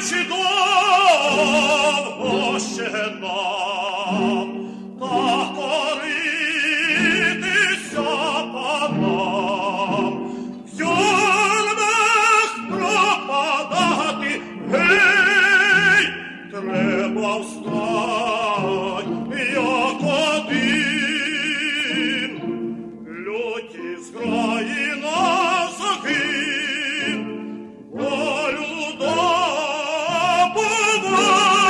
Тричі ще нам та коритися панам, в треба встать, 不过